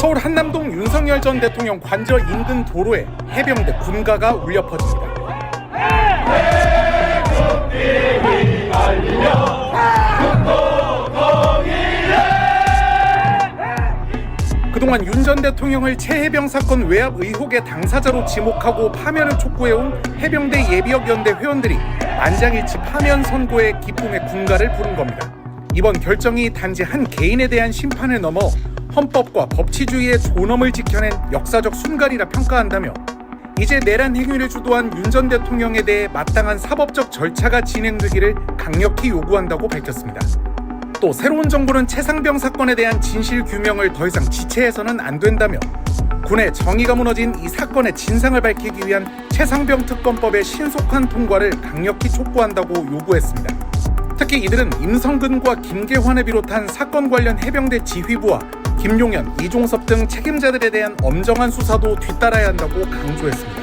서울 한남동 윤석열 전 대통령 관저 인근 도로에 해병대 군가가 울려 퍼집니다. 그동안 윤 전 대통령을 최해병 사건 외압 의혹의 당사자로 지목하고 파면을 촉구해온 해병대 예비역 연대 회원들이 만장일치 파면 선고의 기쁨의 군가를 부른 겁니다. 이번 결정이 단지 한 개인에 대한 심판을 넘어 헌법과 법치주의의 존엄을 지켜낸 역사적 순간이라 평가한다며 이제 내란 행위를 주도한 윤 전 대통령에 대해 마땅한 사법적 절차가 진행되기를 강력히 요구한다고 밝혔습니다. 또 새로운 정부는 최상병 사건에 대한 진실 규명을 더 이상 지체해서는 안 된다며 군의 정의가 무너진 이 사건의 진상을 밝히기 위한 최상병 특검법의 신속한 통과를 강력히 촉구한다고 요구했습니다. 특히 이들은 임성근과 김계환을 비롯한 사건 관련 해병대 지휘부와 김용현, 이종섭 등 책임자들에 대한 엄정한 수사도 뒤따라야 한다고 강조했습니다.